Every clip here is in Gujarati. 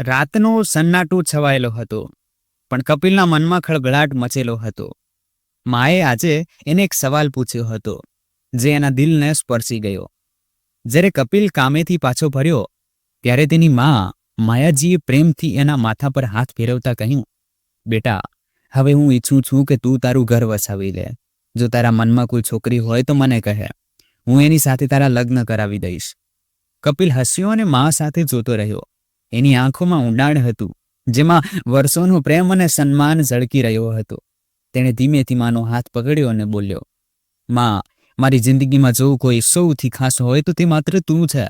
રાતનો સન્નાટો છવાયેલો હતો, પણ કપિલના મનમાં ખળભળાટ મચેલો હતો. માએ આજે એને એક સવાલ પૂછ્યો હતો, જે એના દિલને સ્પર્શી ગયો. જ્યારે કપિલ કામેથી પાછો ફર્યો, ત્યારે તેની મા માયાજીએ પ્રેમથી એના માથા પર હાથ ફેરવતા કહ્યું, બેટા, હવે હું ઈચ્છું છું કે તું તારું ઘર વસાવી લે. જો તારા મનમાં કોઈ છોકરી હોય તો મને કહે. હું એની સાથે તારા લગ્ન કરાવી દઈશ. કપિલ હસ્યો અને મા સાથે જોતો રહ્યો. એની આંખોમાં ઊંડાણ હતું, જેમાં વર્ષોનો પ્રેમ અને સન્માન ઝળકી રહ્યો હતો. તેણે ધીમેથી માનો હાથ પકડ્યો અને બોલ્યો, માં, મારી જિંદગીમાં જો કોઈ સૌથી ખાસ હોય તો તે માત્ર તું છે.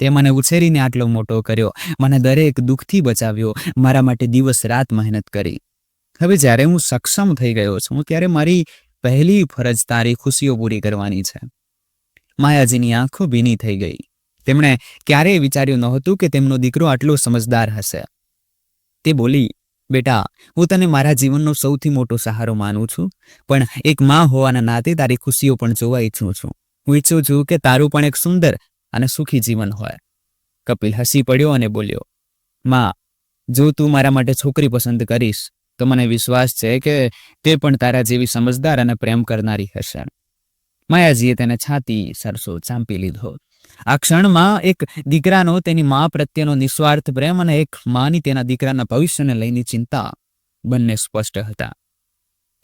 તે મને ઉછેરીને આટલો મોટો કર્યો, મને દરેક દુઃખથી બચાવ્યો, મારા માટે દિવસ રાત મહેનત કરી. હવે જ્યારે હું સક્ષમ થઈ ગયો છું, ત્યારે મારી પહેલી ફરજ તારી ખુશીઓ પૂરી કરવાની છે. માયાજીની આંખો ભીની થઈ ગઈ. તેમણે ક્યારેય વિચાર્યું નહોતું કે તેમનો દીકરો આટલો સમજદાર હશે. તે બોલી, બેટા, હું તને મારા જીવનનો સૌથી મોટો સહારો માનું છું, પણ એક માં હોવાના નાતે તારી ખુશીઓ પણ જોવા ઈચ્છું છું. હું ઈચ્છું છું કે તારું પણ એક સુંદર અને સુખી જીવન હોય. કપિલ હસી પડ્યો અને બોલ્યો, માં, જો તું મારા માટે છોકરી પસંદ કરીશ, તો મને વિશ્વાસ છે કે તે પણ તારા જેવી સમજદાર અને પ્રેમ કરનારી હશે. માયાજીએ તેને છાતી, સરસો ચાંપી લીધો. આ ક્ષણમાં એક દીકરાનો તેની મા પ્રત્યેનો નિસ્વાર્થ પ્રેમ અને એક માની તેના દીકરાના ભવિષ્યને લઈને ચિંતા બંને સ્પષ્ટ હતા.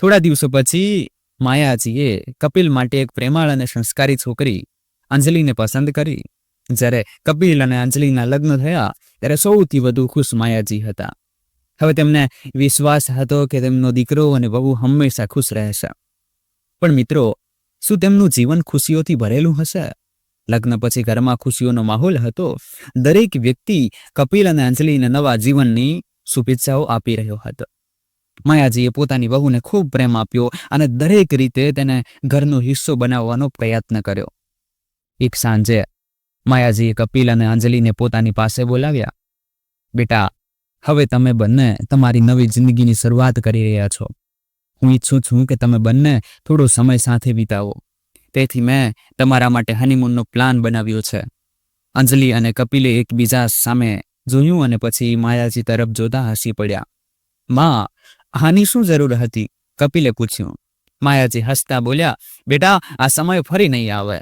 થોડા દિવસો પછી માયાજીએ કપિલ માટે એક પ્રેમાળ અને સંસ્કારી છોકરી અંજલિને પસંદ કરી. જ્યારે કપિલ અને અંજલિના લગ્ન થયા, ત્યારે સૌથી વધુ ખુશ માયાજી હતા. હવે તેમને વિશ્વાસ હતો કે તેમનો દીકરો અને વહુ હંમેશા ખુશ રહેશે. પણ મિત્રો, શું તેમનું જીવન ખુશીઓથી ભરેલું હશે? લગ્ન પછી ઘરમાં ખુશીઓનો માહોલ હતો. દરેક વ્યક્તિ કપિલ અને અંજલિને નવા જીવનની શુભેચ્છાઓ આપી રહ્યો હતો. માયાજીએ પોતાની વહુને ખૂબ પ્રેમ આપ્યો અને દરેક રીતે તેને ઘરનો હિસ્સો બનાવવાનો પ્રયત્ન કર્યો. એક સાંજે માયાજીએ કપિલ અને અંજલિને પોતાની પાસે બોલાવ્યા. બેટા, હવે તમે બંને તમારી નવી જિંદગીની શરૂઆત કરી રહ્યા છો. હું ઈચ્છું છું કે તમે બંને થોડો સમય સાથે વિતાવો. તેથી મેં તમારા માટે હનીમૂનનો પ્લાન બનાવ્યો છે. અંજલિ અને કપિલે એકબીજા સામે જોયું અને પછી માયાજી તરફ જોતા હસી પડ્યા. માં, આની શું જરૂર હતી? કપિલે પૂછ્યું. માયાજી હસતા બોલ્યા, બેટા, આ સમય ફરી નહીં આવે.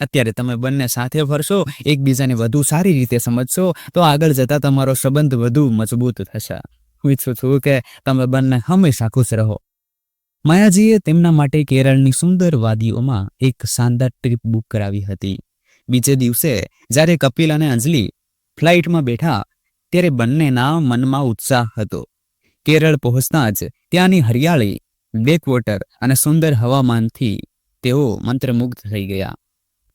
અત્યારે તમે બંને સાથે ફરશો, એકબીજાને વધુ સારી રીતે સમજશો, તો આગળ જતા તમારો સંબંધ વધુ મજબૂત થશે. હું ઈચ્છું છું કે તમે બંને હંમેશા ખુશ રહો. માયાજીએ તેમના માટે કેરળની સુંદર વાદીઓમાં એક શાનદાર ટ્રીપ બુક કરાવી હતી. બીજે દિવસે, જ્યારે કપિલ અને અંજલિ ફ્લાઇટમાં બેઠા, ત્યારે બંનેના મનમાં ઉત્સાહ હતો. કેરળ પહોંચતા જ ત્યાંની હરિયાળી બેકવોટર અને સુંદર હવામાનથી તેઓ મંત્રમુગ્ધ થઈ ગયા.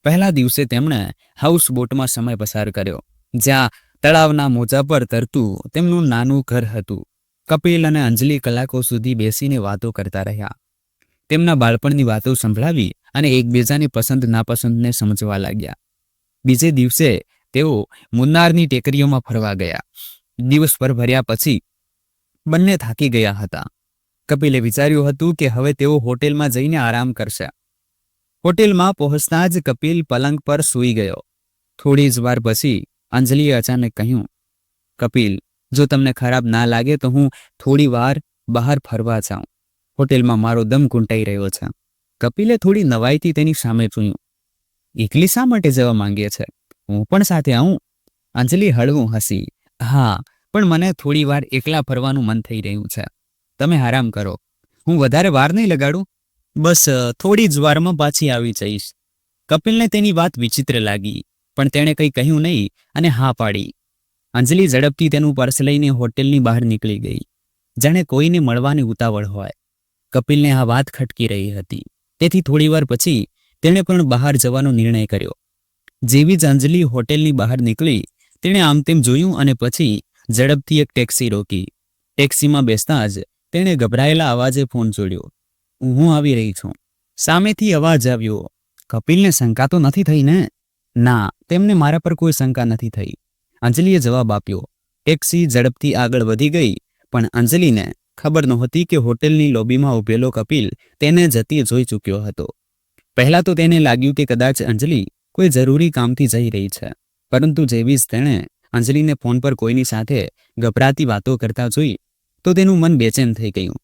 પહેલા દિવસે તેમણે હાઉસ બોટમાં સમય પસાર કર્યો, જ્યાં તળાવના મોજા પર તરતું તેમનું નાનું ઘર હતું. કપિલ અને અંજલિ કલાકો સુધી બેસીને વાતો કરતા રહ્યા. તેમના બાળપણની વાતો સંભળાવી અને એકબીજાની પસંદ નાપસંદને સમજવા લાગ્યા. બીજે દિવસે તેઓ મુન્નારની ટેકરીઓમાં ફરવા ગયા. દિવસભર ભર્યા પછી બંને થાકી ગયા હતા. કપિલે વિચાર્યું હતું કે હવે તેઓ હોટેલમાં જઈને આરામ કરશે. હોટેલમાં પહોંચતા જ કપિલ પલંગ પર સૂઈ ગયો. થોડી જ વાર પછી અંજલિએ અચાનક કહ્યું, કપિલ જો તમને ખરાબ ના લાગે તો હું થોડી વાર બહાર ફરવા જાઉં. હોટેલમાં મારો દમ ઘૂંટાઈ રહ્યો છે. કપિલે થોડી નવાઈથી તેની સામે જોયું. એકલી શા માટે જવા માંગે છે? હું પણ સાથે આવું. અંજલિ હળવું હસી. હા, પણ મને થોડી વાર એકલા ફરવાનું મન થઈ રહ્યું છે. તમે આરામ કરો. હું વધારે વાર નહીં લગાડું. બસ, થોડી જ વારમાં પાછી આવી જઈશ. કપિલને તેની વાત વિચિત્ર લાગી, પણ તેણે કંઈ કહ્યું નહીં અને હા પાડી. અંજલિ ઝડપથી તેનું પર્સ લઈને હોટેલની બહાર નીકળી ગઈ. જાણે કોઈને મળવાની ઉતાવળ હોય. કપિલને આ વાત ખટકી રહી હતી. તેથી થોડીવાર પછી તેણે પણ બહાર જવાનો નિર્ણય કર્યો. જેવી જ અંજલિ હોટેલની બહાર નીકળી, તેણે આમ તેમ જોયું અને પછી ઝડપથી એક ટેક્સી રોકી. ટેક્સીમાં બેસતા જ તેણે ગભરાયેલા અવાજે ફોન જોડ્યો. હું આવી રહી છું. સામેથી અવાજ આવ્યો. કપિલને શંકા તો નથી થઈ ને? ના, તેમને મારા પર કોઈ શંકા નથી થઈ. અંજલિએ જવાબ આપ્યો ટેક્સી ઝડપથી આગળ વધી ગઈ, પણ અંજલિને ખબર નહોતી કે હોટેલની લોબીમાં ઊભેલો કપિલ તેને જતી જોઈ ચૂક્યો હતો. પહેલાં તો તેને લાગ્યું કે કદાચ અંજલિ કોઈ જરૂરી કામથી જઈ રહી છે, પરંતુ જેવી જ તેણે અંજલિને ફોન પર કોઈની સાથે ગભરાતી વાતો કરતા જોઈ, તો તેનું મન બેચેન થઈ ગયું.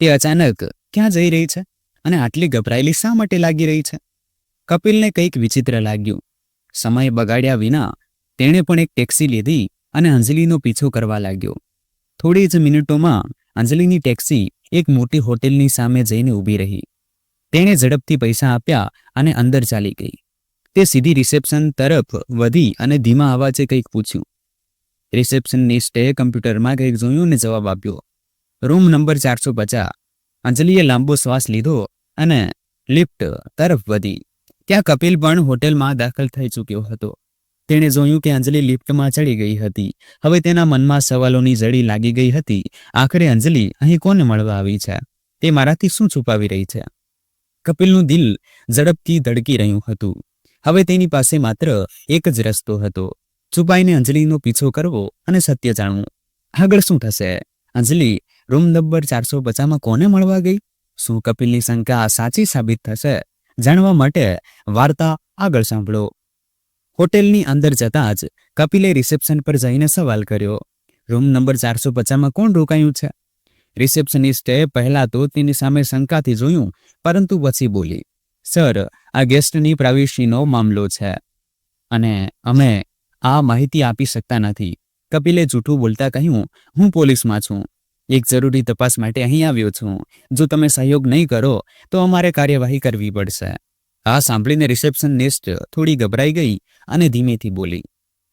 તે અચાનક ક્યાં જઈ રહી છે અને આટલી ગભરાયેલી શા માટે લાગી રહી છે? કપિલને કંઈક વિચિત્ર લાગ્યું. સમય બગાડ્યા વિના તેણે પણ એક ટેક્સી લીધી અને અંજલિનો પીછો કરવા લાગ્યો. થોડી જ મિનિટોમાં અંજલિની ટેક્સી એક મોટી હોટેલની સામે જઈને ઊભી રહી. તેણે ઝડપથી પૈસા આપ્યા અને અંદર ચાલી ગઈ. તે સીધી રિસેપ્શન તરફ વધી અને ધીમા અવાજે કંઈક પૂછ્યું. રિસેપ્શનિસ્ટે કમ્પ્યુટરમાં કંઈક જોયું ને જવાબ આપ્યો. રૂમ નંબર ચારસો પચાસ. અંજલિએ લાંબો શ્વાસ લીધો અને લિફ્ટ તરફ વધી. ત્યાં કપિલ પણ હોટેલમાં દાખલ થઈ ચૂક્યો હતો. તેણે જોયું કે અંજલિ લિફ્ટમાં ચડી ગઈ હતી. હવે તેના મનમાં સવાલોની જડી લાગી ગઈ હતી. આખરે અંજલિ, અહીં કોને મળવા આવી છે? તે મારાથી શું છુપાવી રહી છે? કપિલનું દિલ ઝડપથી ધડકી રહ્યું હતું. હવે તેની પાસે માત્ર એક જ રસ્તો હતો. છુપાઈને અંજલિનો પીછો કરવો અને સત્ય જાણવું. આગળ શું થશે? અંજલિ, રૂમ નંબર ચારસો પચાસમાં કોને મળવા ગઈ? શું કપિલની શંકા સાચી સાબિત થશે? જાણવા માટે વાર્તા આગળ સાંભળો. હોટેલની અંદર જતાં જ કપિલે રિસેપ્શન પર જઈને સવાલ કર્યો, રૂમ નંબર ચારસો પચાસમાં કોણ રોકાયું છે? રિસેપ્શનિસ્ટે પહેલા તો તેની સામે શંકાથી જોયું, પરંતુ પછી બોલી, સર, આ ગેસ્ટની પ્રાઇવેસીનો મામલો છે અને અમે આ માહિતી આપી શકતા નથી. કપિલે જૂઠું બોલતા કહ્યું, હું પોલીસમાં છું. એક જરૂરી તપાસ માટે અહીં આવ્યો છું. જો તમે સહયોગ નહીં કરો, તો અમારે કાર્યવાહી કરવી પડશે. આ સાંભળીને રિસેપ્શનિસ્ટ થોડી ગભરાઈ ગઈ અને ધીમેથી બોલી,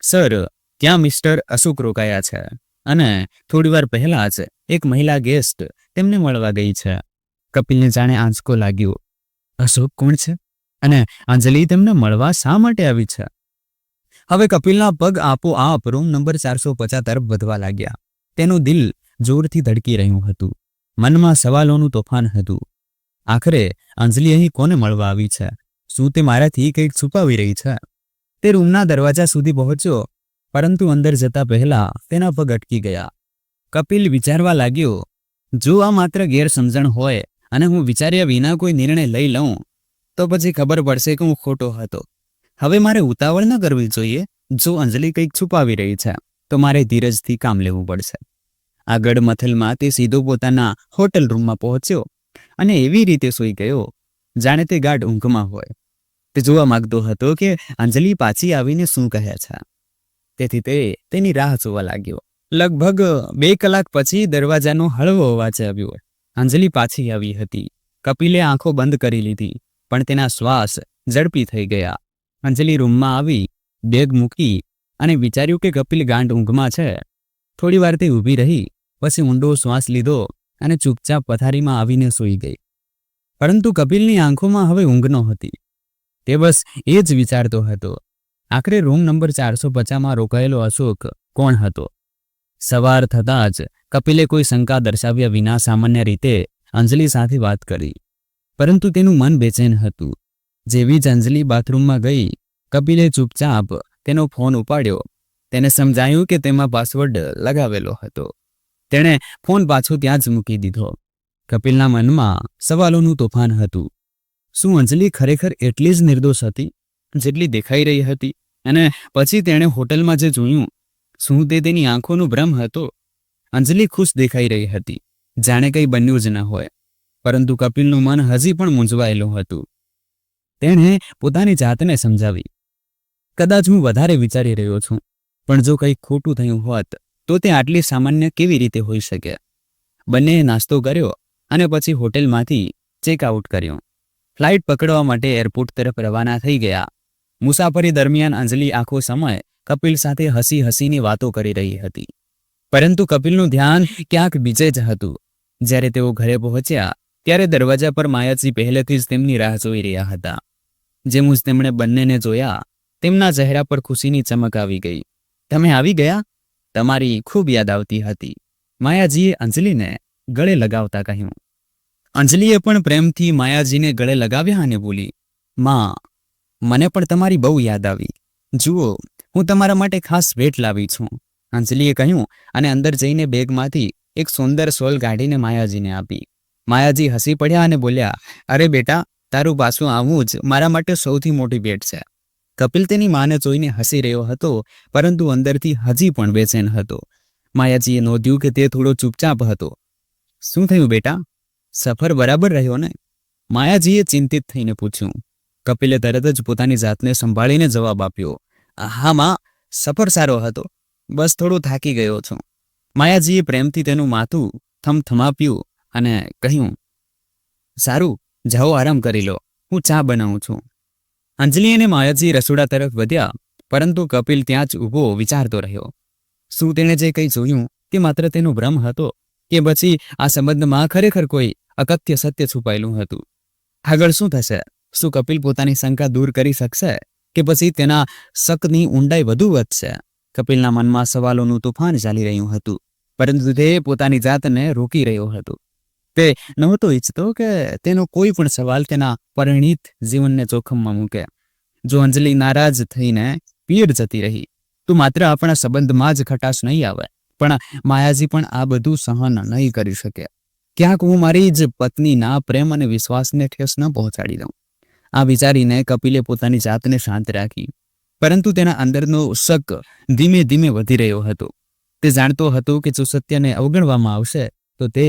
સર, ત્યાં મિસ્ટર અશોક રોકાયા છે અને થોડીવાર પહેલા જ એક મહિલા ગેસ્ટ તેમને મળવા ગઈ છે. કપિલને જાણે આંચકો લાગ્યો, અશોક કોણ છે? અને અંજલિ તેમને મળવા શા માટે આવી છે? હવે કપિલના પગ આપોઆપ રૂમ નંબર ચારસો પચાસ તરફ વધવા લાગ્યા. તેનું દિલ જોરથી ધડકી રહ્યું હતું. મનમાં સવાલોનું તોફાન હતું. આખરે અંજલિ અહીં કોને મળવા આવી છે? શું તે મારાથી કંઈક છુપાવી રહી છે? તે રૂમના દરવાજા સુધી પહોંચ્યો, પરંતુ અંદર જતા પહેલા તેના પગ અટકી ગયા. કપિલ વિચારવા લાગ્યો, જો આ માત્ર ગેરસમજણ હોય અને હું વિચાર્યા વિના કોઈ નિર્ણય લઈ લઉં, તો પછી ખબર પડશે કે હું ખોટો હતો. હવે મારે ઉતાવળ ન કરવી જોઈએ, જો અંજલિ કંઈક છુપાવી રહી છે, તો મારે ધીરજથી કામ લેવું પડશે. આગળ મથલમાં તે સીધો પોતાના હોટલ રૂમમાં પહોંચ્યો અને એવી રીતે સૂઈ ગયો, જાણે તે ગાઢ ઊંઘમાં હોય. તે જોવા માંગતો હતો કે અંજલિ પાછી આવીને શું કહે છે. તેથી તે તેની રાહ જોવા લાગ્યો. લગભગ બે કલાક પછી દરવાજાનો હળવો અવાજ આવ્યો. અંજલિ પાછી આવી હતી. કપિલે આંખો બંધ કરી લીધી, પણ તેના શ્વાસ ઝડપી થઈ ગયા. અંજલિ રૂમમાં આવી, બેગ મૂકી અને વિચાર્યું કે કપિલ ગાંડ ઊંઘમાં છે. થોડી વાર તે ઊભી રહી, પછી ઊંડો શ્વાસ લીધો અને ચૂપચાપ પથારીમાં આવીને સૂઈ ગઈ. પરંતુ કપિલની આંખોમાં હવે ઊંઘ નહોતી. તે બસ એ જ વિચારતો હતો. આખરે રૂમ નંબર ચારસો પચાસમાં રોકાયેલો અશોક કોણ હતો? સવાર થતાં જ કપિલે કોઈ શંકા દર્શાવ્યા વિના સામાન્ય રીતે અંજલિ સાથે વાત કરી. પરંતુ તેનું મન બેચેન હતું. જેવી જ અંજલિ બાથરૂમમાં ગઈ, કપિલે ચૂપચાપ તેનો ફોન ઉપાડ્યો. તેને સમજાયું કે તેમાં પાસવર્ડ લગાવેલો હતો. તેણે ફોન પાછો ત્યાં જ મૂકી દીધો. કપિલના મનમાં સવાલોનું તોફાન હતું. શું અંજલિ ખરેખર એટલી જ નિર્દોષ હતી, જેટલી દેખાઈ રહી હતી? અને પછી તેણે હોટલમાં જે જોયું, શું તે તેની આંખોનો ભ્રમ હતો? અંજલિ ખુશ દેખાઈ રહી હતી. જાણે કંઈ બન્યું જ ન હોય. પરંતુ કપિલનું મન હજી પણ મૂંઝવાયેલું હતું. તેણે પોતાની જાતને સમજાવી. કદાચ હું વધારે વિચારી રહ્યો છું, પણ જો કંઈક ખોટું થયું હોત, તો તે આટલી સામાન્ય કેવી રીતે હોઈ શકે? બંનેએ નાસ્તો કર્યો અને પછી હોટેલમાંથી ચેકઆઉટ કર્યો. ફ્લાઇટ પકડવા માટે એરપોર્ટ તરફ રવાના થઈ ગયા. મુસાફરી દરમિયાન અંજલિ આખો સમય કપિલ સાથે હસી હસીની વાતો કરી રહી હતી. પરંતુ કપિલનું ધ્યાન ક્યાંક બીજે જ હતું. જ્યારે તેઓ ઘરે પહોંચ્યા, ત્યારે દરવાજા પર માયાજી પહેલેથી જ તેમની રાહ જોઈ રહ્યા હતા. જેમ જ તેમણે બંનેને જોયા, તેમના ચહેરા પર ખુશીની ચમક આવી ગઈ. તમે આવી ગયા? તમારી ખૂબ યાદ આવતી હતી. માયાજીએ અંજલિને ગળે લગાવતા કહ્યું. અંજલિએ પણ પ્રેમથી માયાજીને ગળે લગાવ્યા અને બોલી, માં, મને પણ તમારી બહુ યાદ આવી. જુઓ, હું તમારા માટે ખાસ ભેટ લાવી છું. અંજલિએ કહ્યું અને અંદર જઈને બેગમાંથી એક સુંદર સોલ કાઢીને માયાજીને આપી. માયાજી હસી પડ્યા અને બોલ્યા, અરે બેટા, તારું પાછું આવવું જ મારા માટે સૌથી મોટી ભેટ છે. કપિલ તેની માને જોઈને હસી રહ્યો હતો, પરંતુ અંદરથી હજી પણ બેચેન હતો. માયાજીએ નોંધ્યું કે તે થોડો ચૂપચાપ હતો. શું થયું બેટા? સફર બરાબર રહ્યો ને? માયાજીએ ચિંતિત થઈને પૂછ્યું. કપિલે તરત જ પોતાની જાતને સંભાળીને જવાબ આપ્યો. હા માં, સફર સારો હતો. બસ થોડો થાકી ગયો છું. માયાજીએ પ્રેમથી તેનું માથું થમથમાપ્યું અને કહ્યું, સારું, જાઓ આરામ કરી લો. હું ચા બનાવું છું. અંજલિ અને માયાજી રસોડા તરફ વધ્યા, પરંતુ કપિલ ત્યાં જ ઊભો વિચારતો રહ્યો. શું તેણે જે કંઈ જોયું તે માત્ર તેનો ભ્રમ હતો? કે પછી આ સંબંધમાં ખરેખર કોઈ અકથ્ય સત્ય છુપાયેલું હતું? આગળ શું થશે? શું કપિલ પોતાની શંકા દૂર કરી શકશે? કે પછી તેના શકની ઊંડાઈ વધુ વધશે? કપિલના મનમાં સવાલોનું તોફાન ચાલી રહ્યું હતું, પરંતુ તે પોતાની જાતને રોકી રહ્યો હતો. તે નહોતો ઈચ્છતો કે તેનો કોઈ પણ સવાલ તેના પરિણીત જીવનને જોખમમાં મૂકે. જો અંજલિ નારાજ થઈને પીડ જતી રહી, તો માત્ર આપણા સંબંધમાં જ ખટાશ નહીં આવે. પણ માયાજી પણ આ બધું સહન નહીં કરી શકે. ક્યાંક હું મારી જ પત્નીના પ્રેમ અને વિશ્વાસને ઠેસ ન પહોંચાડી દઉં. આ વિચારીને કપિલે પોતાની જાતને શાંત રાખી. પરંતુ તેના અંદરનો શક ધીમે ધીમે વધી રહ્યો હતો. તે જાણતો હતો કે જો સત્યને અવગણવામાં આવશે, તો તે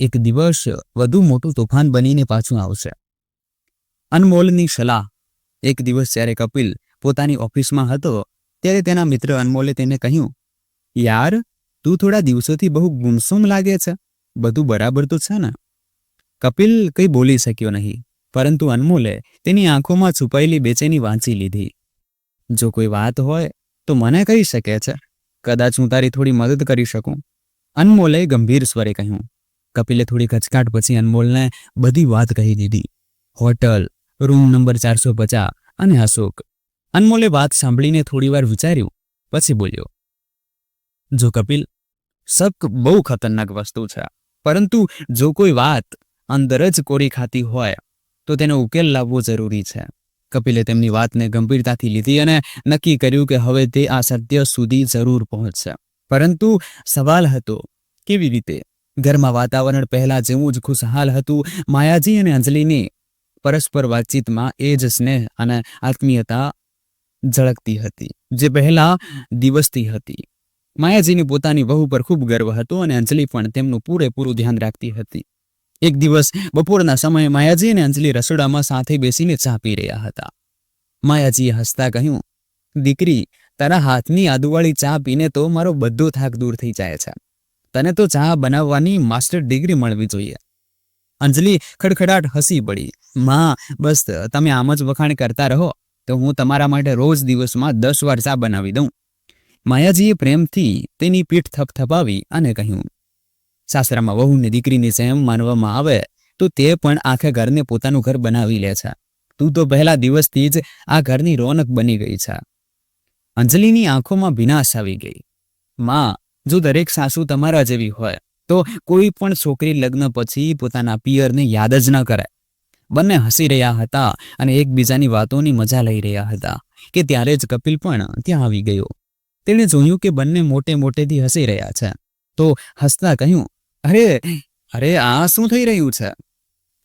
એક દિવસ વધુ મોટું તોફાન બનીને પાછું આવશે. અનમોલની સલાહ. એક દિવસ જ્યારે કપિલ પોતાની ઓફિસમાં હતો, ત્યારે તેના મિત્ર અનમોલે તેને કહ્યું, યાર તું થોડા દિવસોથી બહુ ગુમસુમ લાગે છે. બધું બરાબર તો છે ને? કપિલ કંઈ બોલી શક્યો નહીં, પરંતુ અનમોલે તેની આંખોમાં છુપાયેલી બેચેની વાંચી લીધી. જો કોઈ વાત હોય, તો મને કહી શકે છે. કદાચ હું તારી થોડી મદદ કરી શકું. અનમોલે ગંભીર સ્વરે કહ્યું. કપિલે થોડી ખચકાટ પછી અનમોલને બધી વાત કહી દીધી. હોટલ, રૂમ નંબર ચારસો પચાસ અને અશોક. અનમોલે વાત સાંભળીને થોડીવાર વિચાર્યું, પછી બોલ્યો. જો કપિલ શક બહુ ખતરનાક વસ્તુ છે. પરંતુ જો કોઈ વાત અંદર જ કોરી ખાતી હોય, તો તેનો ઉકેલ લાવવો જરૂરી છે. કપિલે તેમની વાતને ગંભીરતાથી લીધી અને નક્કી કર્યું કે હવે તે આ સત્ય સુધી જરૂર પહોંચશે. પરંતુ સવાલ હતો, કેવી રીતે? ઘરમાં વાતાવરણ પહેલા જેવું જ ખુશહાલ હતું. માયાજી અને અંજલિની પરસ્પર વાતચીતમાં એ જ સ્નેહ અને આત્મીયતા ઝળકતી હતી, જે પહેલા દિવસથી હતી. માયાજીની પોતાની વહુ પર ખૂબ ગર્વ હતો અને અંજલિ પણ તેમનું પૂરેપૂરું ધ્યાન રાખતી હતી. એક દિવસ બપોરના સમયે માયાજી અને અંજલિ રસોડામાં સાથે બેસીને ચા પી રહ્યા હતા. માયાજીએ હસતા કહ્યું, દીકરી, તારા હાથની આદુવાળી ચા પીને તો મારો બધો થાક દૂર થઈ જાય છે. તને તો ચા બનાવવાની માસ્ટર ડિગ્રી મળવી જોઈએ. અંજલિ ખડખડાટ હસી પડી, માં, બસ, તમે આમ જ વખાણ કરતા રહો, તો હું તમારા માટે રોજ દિવસમાં દસ વાર ચા બનાવી દઉં. માયાજીએ પ્રેમથી તેની પીઠ થપથપાવી અને કહ્યું, સાસરામાં વહુને દીકરીની જેમ માનવામાં આવે તો તે પણ આખા ઘરને પોતાનું ઘર બનાવી લે છે. તું તો પહેલા દિવસથી જ આ ઘરની રોનક બની ગઈ છે. અંજલિની આંખોમાં ભીનાશ આવી ગઈ. માં, જો દરેક સાસુ તમારા જેવી હોય, તો કોઈ પણ છોકરી લગ્ન પછી પોતાના પિયરને યાદ જ ન કરે. બંને હસી રહ્યા હતા અને એકબીજાની વાતોની મજા લઈ રહ્યા હતા, કે ત્યારે જ કપિલ પણ ત્યાં આવી ગયો. તેણે જોયું કે બંને મોટે મોટેથી હસી રહ્યા છે. તો હસતા કહ્યું, અરે અરે, આ શું થઈ રહ્યું છે?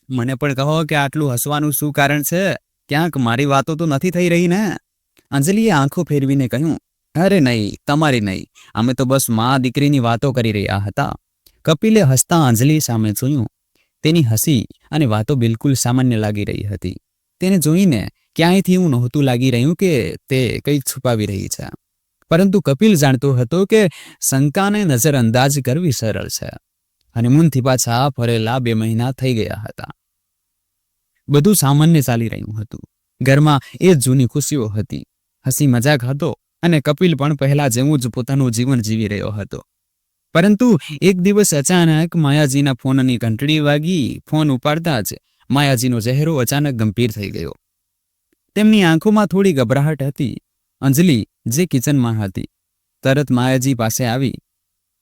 મને પણ કહો કે આટલું હસવાનું શું કારણ છે? ક્યાંક મારી વાતો તો નથી થઈ રહી ને? અંજલીએ આંખો ફેરવીને કહ્યું, અરે નહીં, તમારી નહીં. અમે તો બસ મા દીકરીની વાતો કરી રહ્યા હતા. કપિલે હસતા અંજલિ સામે જોયું. તેની હસી અને વાતો બિલકુલ સામાન્ય લાગી રહી હતી. તેને જોઈને ક્યાંયથી એવું નહોતું લાગી રહ્યું કે તે કંઈક છુપાવી રહી છે. પરંતુ કપિલ જાણતો હતો કે શંકાને નજરઅંદાજ કરવી સરળ છે. હનીમૂનથી પાછા ફરેલા બે મહિના થઈ ગયા હતા. બધું સામાન્ય ચાલી રહ્યું હતું. ઘરમાં એ જૂની ખુશીઓ હતી. હસી મજાક હતો અને કપિલ પણ પહેલા જેવું જ પોતાનું જીવન જીવી રહ્યો હતો. પરંતુ એક દિવસ અચાનક માયાજીના ફોનની ઘંટડી વાગી, ફોન ઉપાડતા જ માયાજીનો ચહેરો અચાનક ગંભીર થઈ ગયો. તેમની આંખોમાં થોડી ગભરાહટ હતી. અંજલિ જે કિચનમાં હતી. તરત માયાજી પાસે આવી.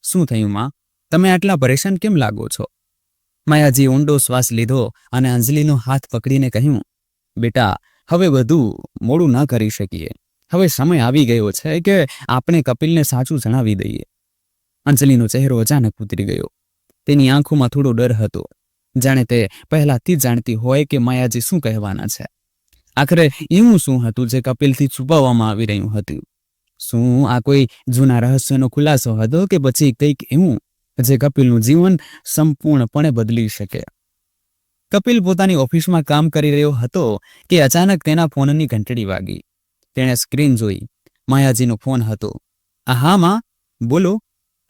શું થયું માં? તમે આટલા પરેશાન કેમ લાગો છો? માયાજી ઊંડો શ્વાસ લીધો અને અંજલિનો હાથ પકડીને કહ્યું, બેટા, હવે બધું મોડું ન કરી શકીએ. હવે સમય આવી ગયો છે કે આપણે કપિલને સાચું જણાવી દઈએ. અંજલિનો ચહેરો અચાનક ઉતરી ગયો. તેની આંખોમાં થોડો ડર હતો. જાણે તે પહેલાથી જાણતી હોય કે માયાજી શું કહેવાના છે. આખરે એવું શું હતું જે કપિલથી છુપાવવામાં આવી રહ્યું હતું? શું આ કોઈ જૂના રહસ્યનો ખુલાસો હતો કે પછી કંઈક એવું જે કપિલનું જીવન સંપૂર્ણપણે બદલી શકે? કપિલ પોતાની ઓફિસમાં કામ કરી રહ્યો હતો કે અચાનક તેના ફોનની ઘંટડી વાગી. તેણે સ્ક્રીન જોઈ. માયાજીનો ફોન હતો. આ હા માં બોલો.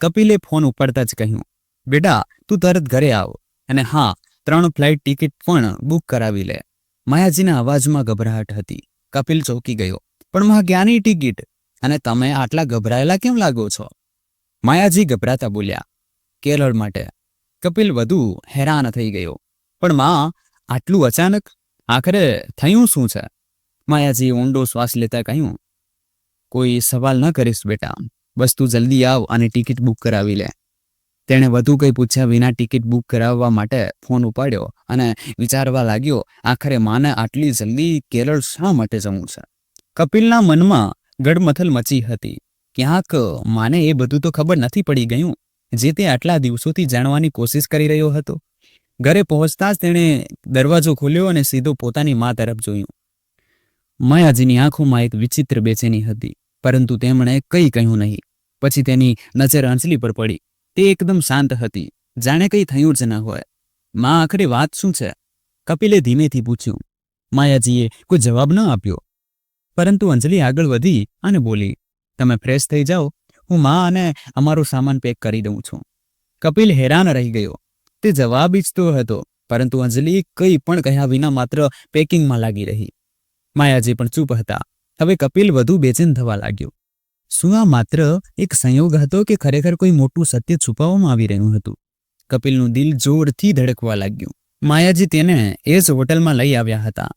કપિલે ફોન ઉપાડતા જ કહ્યું. બેટા, તું તરત ઘરે આવ અને હા, ત્રણ ફ્લાઇટ ટિકિટ પણ બુક કરાવી લે. માયાજીના અવાજમાં ગભરાહટ હતી. કપિલ ચોંકી ગયો. પણ માં ક્યાંની ટિકિટ? અને તમે આટલા ગભરાયેલા કેમ લાગો છો? માયાજી ગભરાતા બોલ્યા, કેરળ માટે. કપિલ વધુ હેરાન થઈ ગયો, પણ માં, આટલું અચાનક? આખરે થયું શું છે? માયાજી ઊંડો શ્વાસ લેતા કહ્યું, કોઈ સવાલ ન કરીશ બેટા. બસ તું જલ્દી આવ અને ટિકિટ બુક કરાવી લે. તેણે વધુ કંઈ પૂછ્યા વિના ટિકિટ બુક કરાવવા માટે ફોન ઉપાડ્યો અને વિચારવા લાગ્યો, આખરે માને આટલી જલ્દી કેરળ શા માટે જવું છે? કપિલના મનમાં ગડમથલ મચી હતી. ક્યાંક માને એ બધું તો ખબર નથી પડી ગયું, જે તે આટલા દિવસોથી જાણવાની કોશિશ કરી રહ્યો હતો. ઘરે પહોંચતા જ તેણે દરવાજો ખોલ્યો અને સીધો પોતાની મા તરફ જોયું. માયાજીની આંખોમાં એક વિચિત્ર બેચેની હતી, પરંતુ તેમણે કંઈ કહ્યું નહીં. પછી તેની નજર અંજલી પર પડી. તે એકદમ શાંત હતી. જાણે કંઈ થયું જ ન હોય. માં આખરે વાત શું છે? કપિલે ધીમેથી પૂછ્યું. માયાજીએ કોઈ જવાબ ન આપ્યો. પરંતુ અંજલિ આગળ વધી અને બોલી, તમે ફ્રેશ થઈ જાઓ. હું માં અને અમારો સામાન પેક કરી દઉં છું. કપિલ હેરાન રહી ગયો. તે જવાબ ઈચ્છતો હતો, પરંતુ અંજલિ કંઈ પણ કહ્યા વિના માત્ર પેકિંગમાં લાગી રહી. માયાજી પણ ચૂપ હતા. હવે કપિલ વધુ બેચેન થવા લાગ્યો. શું આ માત્ર એક સંયોગ હતો કે ખરેખર કોઈ મોટું સત્ય છુપાવવામાં આવી રહ્યું હતું? કપિલનું દિલ જોરથી ધડકવા લાગ્યું. માયાજી તેને એ જ હોટલમાં લઈ આવ્યા હતા,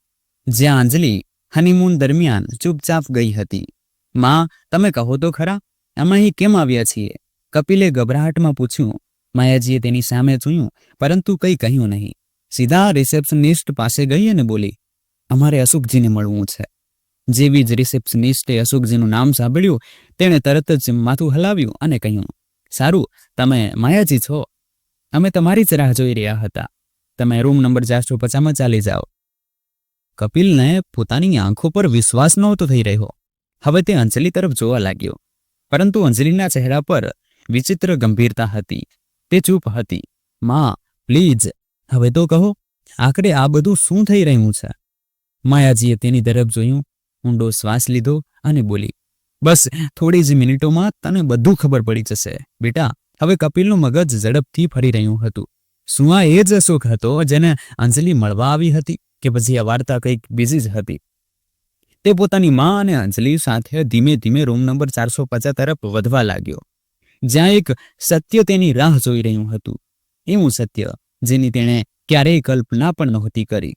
જ્યાં અંજલિ હનીમૂન દરમિયાન ચૂપચાપ ગઈ હતી. માં, તમે કહો તો ખરા, અમે અહીં કેમ આવ્યા છીએ? કપિલે ગભરાહટમાં પૂછ્યું. માયાજીએ તેની સામે જોયું પરંતુ કંઈ કહ્યું નહીં. સીધા રિસેપ્શનિસ્ટ પાસે ગઈ અને બોલી, અમારે અશુકજીને મળવું છે. જેવી જ રિસેપ્શનિસ્ટે અશોકજીનું નામ સાંભળ્યું, તેણે તરત જ માથું હલાવ્યું અને કહ્યું, સારું, તમે માયાજી છો. અમે તમારી જ રાહ જોઈ રહ્યા હતા. તમે રૂમ નંબર ચારસો પચાસમાં ચાલી જાઓ. કપિલને પોતાની આંખો પર વિશ્વાસ નહોતો થઈ રહ્યો. હવે તે અંજલિ તરફ જોવા લાગ્યો. પરંતુ અંજલિના ચહેરા પર વિચિત્ર ગંભીરતા હતી. તે ચૂપ હતી. માં, પ્લીઝ, હવે તો કહો, આખરે આ બધું શું થઈ રહ્યું છે? માયાજીએ તેની તરફ જોયું, ઊંડો શ્વાસ લીધો અને બોલી, બસ, થોડી જ મિનિટોમાં તને બધું ખબર પડી જશે. બેટા, હવે કપિલનું મગજ ઝડપથી ફરી રહ્યું હતું. શું આ એ જ અશોક હતો જેને અંજલિ મળવા આવી હતી? કે પછી આ વાર્તા કંઈક બીજી જ હતી. તે પોતાની મા અને અંજલિ સાથે ધીમે ધીમે રૂમ નંબર ચારસો પચાસ તરફ વધવા લાગ્યો. જ્યાં એક સત્ય તેની રાહ જોઈ રહ્યું હતું. એવું સત્ય જેની તેણે ક્યારેય કલ્પના પણ નહોતી કરી.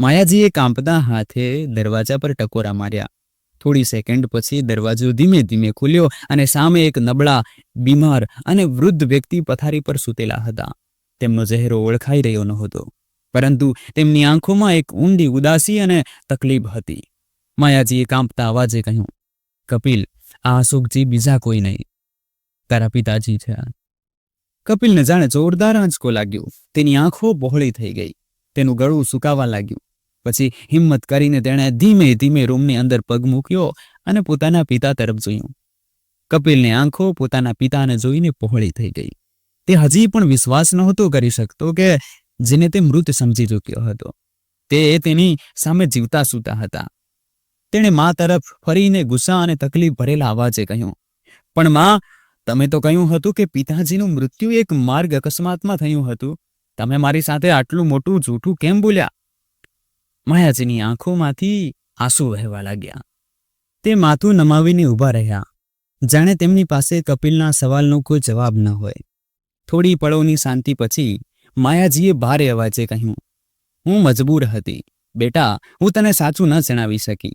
માયાજીએ કાંપતા હાથે દરવાજા પર ટકોરા માર્યા. થોડી સેકન્ડ પછી દરવાજો ધીમે ધીમે ખુલ્યો અને સામે એક નબળા, બીમાર અને વૃદ્ધ વ્યક્તિ પથારી પર સૂતેલા હતા. તેમનો ચહેરો ઓળખાઈ રહ્યો નહોતો. પરંતુ તેમની આંખોમાં એક ઊંડી ઉદાસી અને તકલીફ હતી. માયાજીએ કાંપતા અવાજે કહ્યું, કપિલ, આ અશોકજી બીજા કોઈ નહીં. તારા પિતાજી છે કપિલને જાણે જોરદાર આંચકો લાગ્યો. તેની આંખો બહોળી થઈ ગઈ. તેનું ગળું સુકાવા લાગ્યું. પછી હિંમત કરીને તેણે ધીમે ધીમે રૂમની અંદર પગ મૂક્યો અને પોતાના પિતા તરફ જોયું. કપિલની આંખો પોતાના પિતાને જોઈને પહોળી થઈ ગઈ. તે હજી પણ વિશ્વાસ નહોતો કરી શકતો કે જેને તે મૃત સમજી ચૂક્યો હતો. તે તેની સામે જીવતા સૂતા હતા. તેણે મા તરફ ફરીને ગુસ્સા અને તકલીફ ભરેલા અવાજે કહ્યું, પણ મા, તમે તો કહ્યું હતું કે પિતાજીનું મૃત્યુ એક માર્ગ અકસ્માતમાં થયું હતું. તમે મારી સાથે આટલું મોટું જૂઠું કેમ બોલ્યા? માયાજીની આંખોમાંથી આંસુ વહેવા લાગ્યા. તે માથું નમાવીને ઊભા રહ્યા. જાણે તેમની પાસે કપિલના સવાલનો કોઈ જવાબ ન હોય. થોડી પળોની શાંતિ પછી માયાજીએ ભારે અવાજે કહ્યું, હું મજબૂર હતી. બેટા, હું તને સાચું ન જણાવી શકી.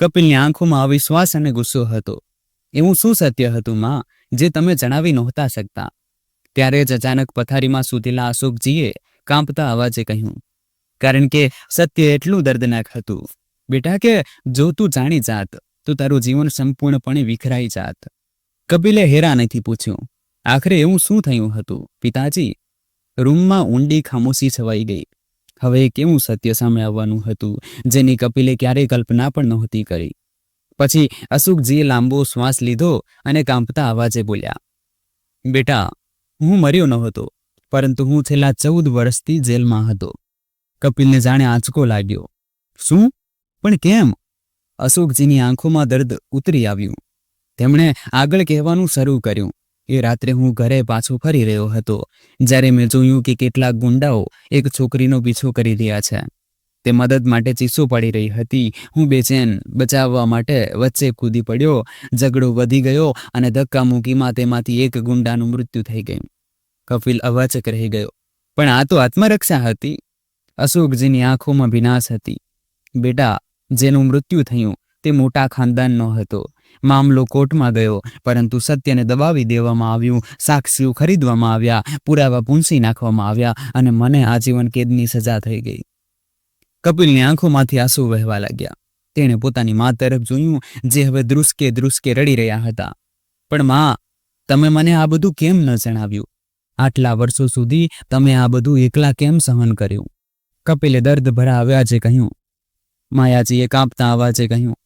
કપિલની આંખોમાં અવિશ્વાસ અને ગુસ્સો હતો. એવું શું સત્ય હતું, માં, જે તમે જણાવી નહોતા શકતા? ત્યારે જ અચાનક પથારીમાં સુધીલા અશોકજીએ કાંપતા અવાજે કહ્યું, કારણ કે સત્ય એટલું દર્દનાક હતું. બેટા કે જો તું જાણી જાત, તો તારું જીવન સંપૂર્ણપણે વિખરાઈ જાત. કપિલે હેરાનથી પૂછ્યું, આખરે એવું શું થયું હતું, પિતાજી? રૂમમાં ઊંડી ખામોશી છવાઈ ગઈ. હવે કેવું સત્ય સામે આવવાનું હતું, જેની કપિલે ક્યારેય કલ્પના પણ નહોતી કરી. પછી અશુકજીએ લાંબો શ્વાસ લીધો અને કાંપતા અવાજે બોલ્યા, બેટા, હું મર્યો ન હતો પરંતુ હું છેલ્લા ચૌદ વર્ષથી જેલમાં હતો. કપિલને જાણે આંચકો લાગ્યો. શું? પણ કેમ? અશોકજીની આંખોમાં દર્દ ઉતરી આવ્યું. તેમણે આગળ કહેવાનું શરૂ કર્યું. એ રાત્રે હું ઘરે પાછો ફરી રહ્યો હતો, જ્યારે મેં જોયું કે કેટલાક ગુંડાઓ એક છોકરીનો પીછો કરી રહ્યા છે. તે મદદ માટે ચીસો પડી રહી હતી. હું બેચેન બચાવવા માટે વચ્ચે કૂદી પડ્યો, ઝઘડો વધી ગયો અને ધક્કા મૂકીમાં તેમાંથી એક ગુંડાનું મૃત્યુ થઈ ગયું. કપિલ અવાચક રહી ગયો. પણ આ તો આત્મરક્ષા હતી. અશોકજીની આંખોમાં વિનાશ હતી. બેટા, જેનું મૃત્યુ થયું, તે મોટા ખાનદાનનો હતો. મામલો કોર્ટમાં ગયો. પરંતુ સત્યને દબાવી દેવામાં આવ્યું. સાક્ષીઓ ખરીદવામાં આવ્યા. પુરાવા પૂંસી નાખવામાં આવ્યા અને મને આજીવન કેદની સજા થઈ ગઈ. કપિલની આંખોમાંથી આંસુ વહેવા લાગ્યા. તેણે પોતાની મા તરફ જોયું, જે હવે દ્રુસકે દ્રુસકે રડી રહ્યા હતા. પણ મા, તમે મને આ બધું કેમ ન જણાવ્યું? આટલા વર્ષો સુધી તમે આ બધું એકલા કેમ સહન કર્યું? કપિલે દર્દ ભરા આવ્યા જે કહ્યું. માયાજીએ કાંપતા અવાજે કહ્યું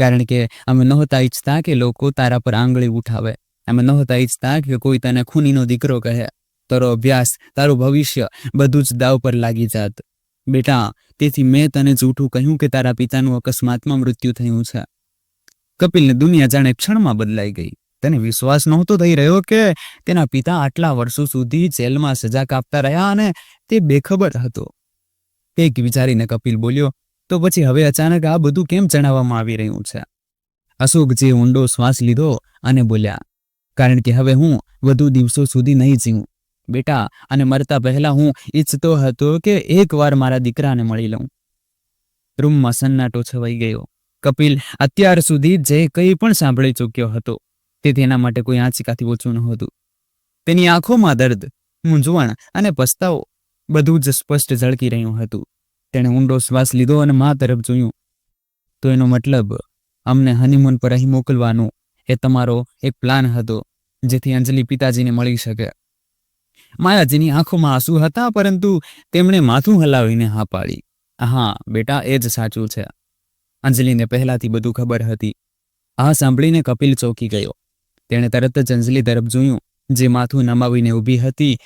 કારણ કે અમે નહોતા ઈચ્છતા કે લોકો તારા પર આંગળી ઉઠાવે. અમે નહોતા ઈચ્છતા કે કોઈ તને ખૂનીનો દીકરો કહે. તારો અભ્યાસ, તારું ભવિષ્ય બધું જ દાવ પર લાગી જાત. બેટા, તેથી મેં તને જૂઠું કહ્યું કે તારા પિતાનું અકસ્માતમાં મૃત્યુ થયું છે. કપિલને દુનિયા જાણે ક્ષણમાં બદલાઈ ગઈ. તેને વિશ્વાસ નહોતો થઈ રહ્યો કે તેના પિતા આટલા વર્ષો સુધી જેલમાં સજા કાપતા રહ્યા અને તે બેખબર હતો? કંઈક વિચારીને કપિલ બોલ્યો તો પછી હવે અચાનક આ બધું કેમ જણાવવામાં આવી રહ્યું છે? અશોકજીએ ઊંડો શ્વાસ લીધો અને બોલ્યા, કારણ કે હવે હું વધુ દિવસો સુધી નહીં જીવું. બેટા, અને મરતા પહેલા હું ઈચ્છતો હતો કે એકવાર મારા દીકરાને મળી લઉં. રૂમમાં સન્નાટો છવાઈ ગયો. કપિલ અત્યાર સુધી જે કંઈ પણ સાંભળી ચૂક્યો હતો, તે તેના માટે કોઈ આંચકાથી ઓછું નહોતું. તેની આંખોમાં દર્દ, મૂંઝવણ અને પસ્તાવો બધું જ સ્પષ્ટ ઝળકી રહ્યું હતું. તેણે ઊંડો શ્વાસ લીધો અને મા તરફ જોયું. તો એનો મતલબ, અમને હનીમૂન પર અહીં મોકલવાનો એ તમારો એક પ્લાન હતો, જેથી અંજલિ પિતાજીને મળી શકે. માયાજીની આંખોમાં આંસુ હતા, પરંતુ તેમણે માથું હલાવીને હા પાડી. હા, બેટા, એ જ સાચું છે. અંજલિને પહેલાથી બધું ખબર હતી. આ સાંભળીને કપિલ ચોકી ગયો. તેણે તરત જ અંજલિ તરફ જોયું, જે માથું નમાવીને ઊભી હતી.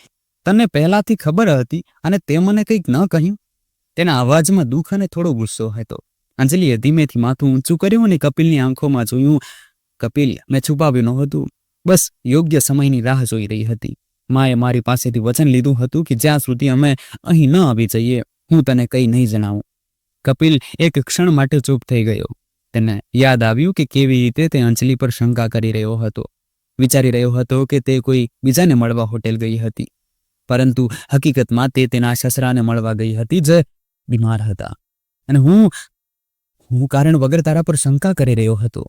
તને પહેલાથી ખબર હતી અને તે મને કંઈક ન કહ્યું? તેના અવાજમાં દુઃખ અને થોડો ગુસ્સો હતો. અંજલિએ ધીમેથી માથું ઊંચું કર્યું અને કપિલની આંખોમાં જોયું, કપિલ, મેં છુપાવ્યું નહોતું. બસ, યોગ્ય સમયની રાહ જોઈ રહી હતી. માએ મારી પાસેથી વચન લીધું હતું કે જ્યાં સુધી અમે અહીં ન આવી જઈએ, હું તને કંઈ નહીં જણાવું. કપિલ એક ક્ષણ માટે ચૂપ થઈ ગયો. તેને યાદ આવ્યું કે કેવી રીતે તે અંજલિ પર શંકા કરી રહ્યો હતો. વિચારી રહ્યો હતો કે તે કોઈ બીજાને મળવા હોટેલ ગઈ હતી. પરંતુ હકીકતમાં તે તેના સસરાને મળવા ગઈ હતી, જે બીમાર હતા. અને હું હું કારણ વગર તારા પર શંકા કરી રહ્યો હતો.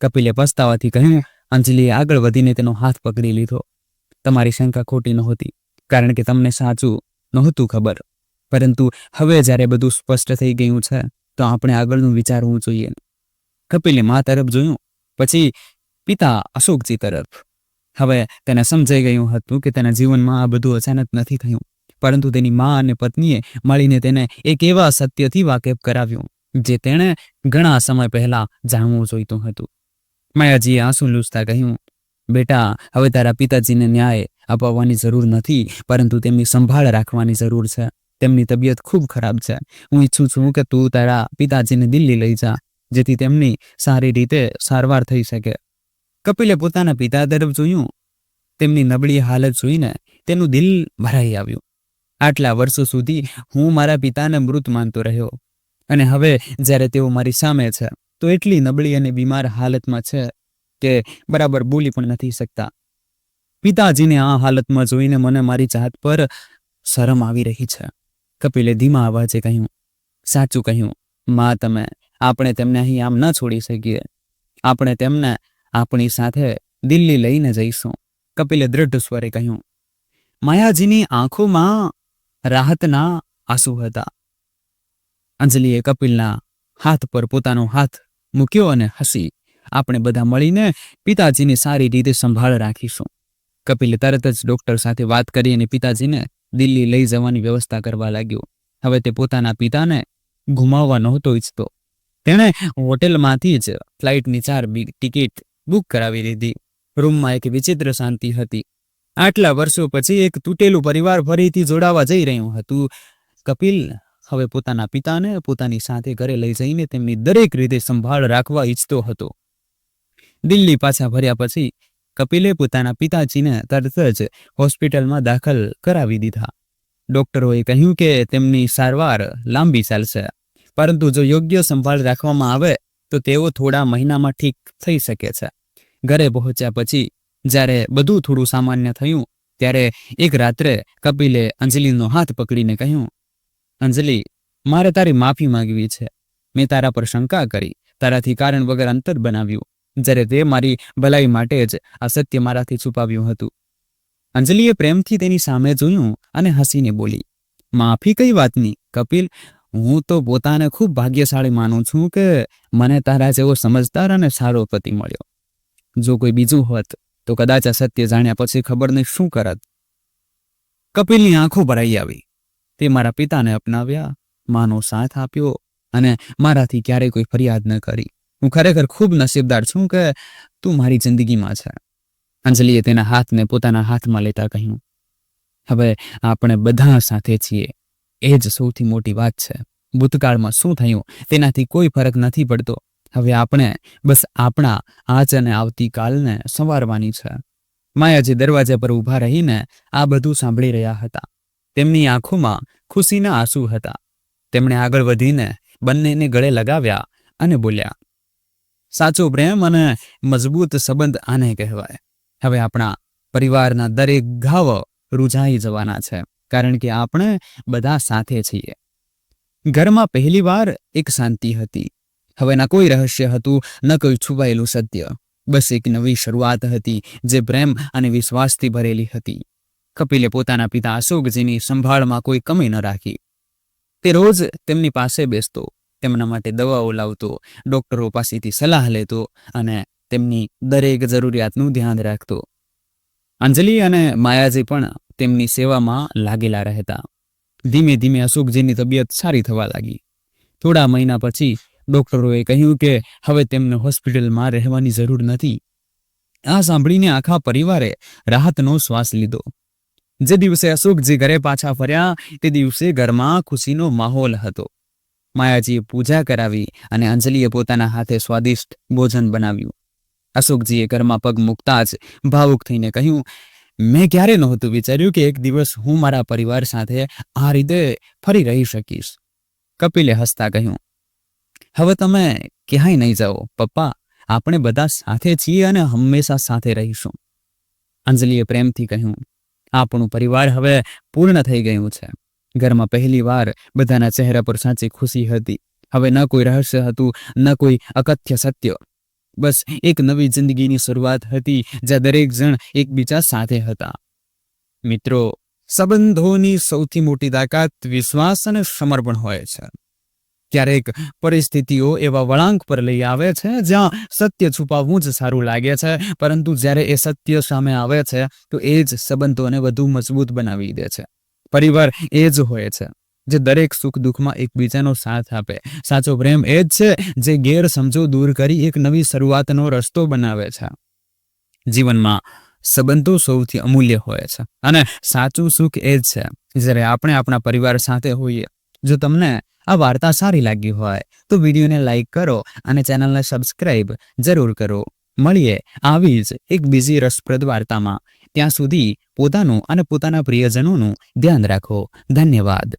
કપિલે પસ્તાવાથી કહ્યું, અંજલિએ આગળ વધીને તેનો હાથ પકડી લીધો. તમારી શંકા ખોટી નહોતી, કારણ કે તમને સાચું નહોતું ખબર. પરંતુ હવે જ્યારે બધું સ્પષ્ટ થઈ ગયું છે, તો આપણે આગળનું વિચારવું જોઈએ. કપિલે મા તરફ જોયું, પછી પિતા અશોકજી તરફ. હવે તેને સમજાઈ ગયું હતું કે તેના જીવનમાં આ બધું અચાનક નથી થયું. પરંતુ તેની મા અને પત્નીએ મળીને તેને એક એવા સત્યથી વાકેફ કરાવ્યું, જે તેણે ઘણા સમય પહેલા જાણવું જોઈતું હતું. માયાજીએ આંસુ લૂસતા કહ્યું, બેટા, હવે તારા પિતાજીને ન્યાય અપાવવાની જરૂર નથી, પરંતુ તેમની સંભાળ રાખવાની જરૂર છે. તેમની તબિયત ખૂબ ખરાબ છે. હું ઈચ્છું છું કે તું તારા પિતાજીને દિલ્હી લઈ જા, જેથી તેમની સારી રીતે સારવાર થઈ શકે. કપિલે પોતાના પિતા તરફ જોયું. તેમની નબળી હાલત જોઈને તેનું દિલ ભરાઈ આવ્યું. આટલા વર્ષો સુધી હું મારા પિતાને મૃત માનતો રહ્યો. અને હવે જ્યારે તેઓ મારી સામે છે, તો એટલી નબળી અને બીમાર હાલતમાં છે કે બરાબર બોલી પણ નથી શકતા. પિતાજીને આ હાલતમાં જોઈને મને મારી જાત પર શરમ આવી રહી છે. કપિલે ધીમા અવાજે કહ્યું, સાચું કહ્યું, માં તમે, આપણે તેમને અહીં આમ ન છોડી શકીએ. આપણે તેમને આપણી સાથે દિલ્હી લઈને જઈશું. કપિલે દ્રઢ સ્વરે કહ્યું, માયાજીની આંખોમાં રાહતના આંસુ હતા. અંજલિએ કપિલના હાથ પર પોતાનો હાથ મૂક્યો અને હસી, આપણે બધા મળીને પિતાજીની સારી રીતે સંભાળ રાખીશું. કપિલે તરત જ ડોક્ટર સાથે વાત કરી અને પિતાજીને દિલ્હી લઈ જવાની વ્યવસ્થા કરવા લાગ્યો. હવે તે પોતાના પિતાને ગુમાવવા નહોતો ઈચ્છતો. તેણે હોટેલમાંથી જ ફ્લાઇટની ચાર ટિકિટ બુક કરાવી દીધી રૂમમાં એક વિચિત્ર શાંતિ હતી. આટલા વર્ષો પછી એક તૂટેલું પરિવાર ફરીથી જોડાવા જઈ રહ્યું હતું. કપિલ હવે પોતાના પિતાને પોતાની સાથે ઘરે લઈ જઈને તેમની દરેક રીતે સંભાળ રાખવા ઈચ્છતો હતો. દિલ્હી પાછા ભર્યા પછી કપિલે પોતાના પિતાજીને તરત જ હોસ્પિટલમાં દાખલ કરાવી દીધા. ડોક્ટરોએ કહ્યું કે તેમની સારવાર લાંબી ચાલશે, પરંતુ જો યોગ્ય સંભાળ રાખવામાં આવે તો તેઓ થોડા મહિનામાં ઠીક થઈ શકે છે. ઘરે પહોંચ્યા પછી જ્યારે બધું થોડું સામાન્ય થયું, ત્યારે એક રાત્રે કપિલે અંજલિનો હાથ પકડીને કહ્યું, અંજલિ, મારે તારી માફી માંગવી છે. મેં તારા પર શંકા કરી, તારાથી કારણ વગર અંતર બનાવ્યું. જ્યારે તે મારી ભલાઈ માટે જ આ સત્ય મારાથી છુપાવ્યું હતું. અંજલિએ પ્રેમથી તેની સામે જોયું અને હસીને બોલી, માફી કઈ વાતની? કપિલ, હું તો પોતાને ખૂબ ભાગ્યશાળી માનું છું કે મને તારા જેવો સમજદાર અને સારો પતિ મળ્યો. જો કોઈ બીજું હોત તો કદાચ અસત્ય જાણ્યા પછી ખબર નહીં શું કરત. કપિલની આંખો ભરાઈ આવી. તે મારા પિતાને અપનાવ્યા, માનો સાથ આપ્યો અને મારાથી ક્યારેય કોઈ ફરિયાદ ન કરી. હું ખરેખર ખૂબ નસીબદાર છું કે તું મારી જિંદગીમાં છે. અંજલિએ તેના હાથને પોતાના હાથમાં લેતા કહ્યું, હવે આપણે બધા સાથે છીએ. એ જ સૌથી મોટી વાત છે. ભૂતકાળમાં શું થયું? તેનાથી કોઈ ફરક નથી પડતો. હવે આપણે બસ આપણા આજ અને આવતીકાલને સંવારવાની છે. માયાજી દરવાજા પર ઊભા રહીને આ બધું સાંભળી રહ્યા હતા, તેમની આંખોમાં ખુશીના આંસુ હતા. તેમણે આગળ વધીને બંનેને ગળે લગાવ્યા અને બોલ્યા, સાચો પ્રેમ અને મજબૂત સંબંધ આને કહેવાય. હવે આપણા પરિવારના દરેક ઘાવ રૂઝાઈ જવાના છે, કારણ કે આપણે બધા સાથે છીએ. ઘરમાં પહેલીવાર એક શાંતિ હતી. હવે ના કોઈ રહસ્ય હતું? ન કોઈ છુપાયેલું સત્ય. બસ એક નવી શરૂઆત હતી, જે પ્રેમ અને વિશ્વાસથી ભરેલી હતી. કપિલે પોતાના પિતા અશોકજીની સંભાળમાં કોઈ કમી ન રાખી. તે રોજ તેમની પાસે બેસતો, તેમના માટે દવાઓ લાવતો, ડોક્ટરો પાસેથી સલાહ લેતો અને તેમની દરેક જરૂરિયાતનું ધ્યાન રાખતો. અંજલિ અને માયાજી પણ તેમની સેવામાં લાગેલા રહેતા. ધીમે ધીમે અશોકજીની તબિયત સારી થવા લાગી. થોડા મહિના પછી ડોક્ટરોએ કહ્યું કે હવે તેમને હોસ્પિટલમાં રહેવાની જરૂર નથી. આ સાંભળીને આખા પરિવારે રાહતનો શ્વાસ લીધો. જે દિવસે અશોકજી ઘરે પાછા ફર્યા, તે દિવસે ઘરમાં ખુશીનો માહોલ હતો. માયાજીએ પૂજા કરાવી અને અંજલિએ પોતાના હાથે સ્વાદિષ્ટ ભોજન બનાવ્યું. અશોકજીએ ઘરમાં પગ મૂકતા જ ભાવુક થઈને કહ્યું, મેં ક્યારે નહોતું વિચાર્યું કે એક દિવસ હું મારા પરિવાર સાથે આ રીતે ફરી રહી શકીશ. કપિલે હસતા કહ્યું હવે તમે ક્યાંય નહીં જાઓ. પપ્પા, આપણે બધા સાથે છીએ અને હંમેશા સાથે રહીશું. અંજલિએ પ્રેમથી કહ્યું, આપણું પરિવાર હવે પૂર્ણ થઈ ગયું છે. ઘરમાં પહેલીવાર બધાના ચહેરા પર સાચી ખુશી હતી. હવે ન કોઈ રહસ્ય હતું, ન કોઈ અકથ્ય સત્ય. બસ એક નવી જિંદગીની શરૂઆત હતી, જ્યાં દરેક જણ એકબીજા સાથે હતા. મિત્રો, સંબંધોની સૌથી મોટી તાકાત વિશ્વાસ અને સમર્પણ હોય છે. ક્યારેક પરિસ્થિતિઓ એવા વળાંક પર લઈ આવે છે, જ્યાં સત્ય છુપાવવું જ સારું લાગે છે. પરંતુ જ્યારે એ સત્ય સામે આવે છે, તો એ જ સંબંધોને વધુ મજબૂત બનાવી દે છે. પરિવાર એ જ હોય છે, જે દરેક સુખ દુઃખમાં એકબીજાનો સાથ આપે. સાચો પ્રેમ એ જ છે, જે ગેરસમજો દૂર કરી એક નવી શરૂઆતનો રસ્તો બનાવે છે. જીવનમાં સંબંધો સૌથી અમૂલ્ય હોય છે. અને સાચું સુખ એ જ છે, જ્યારે આપણે આપણા પરિવાર સાથે હોઈએ જો તમને આ વાર્તા સારી લાગી હોય, તો વિડીયોને લાઈક કરો અને ચેનલને સબસ્ક્રાઇબ જરૂર કરો. મળીએ આવી જ એક બીજી રસપ્રદ વાર્તામાં. ત્યાં સુધી પોતાનું અને પોતાના પ્રિયજનોનું ધ્યાન રાખો. ધન્યવાદ.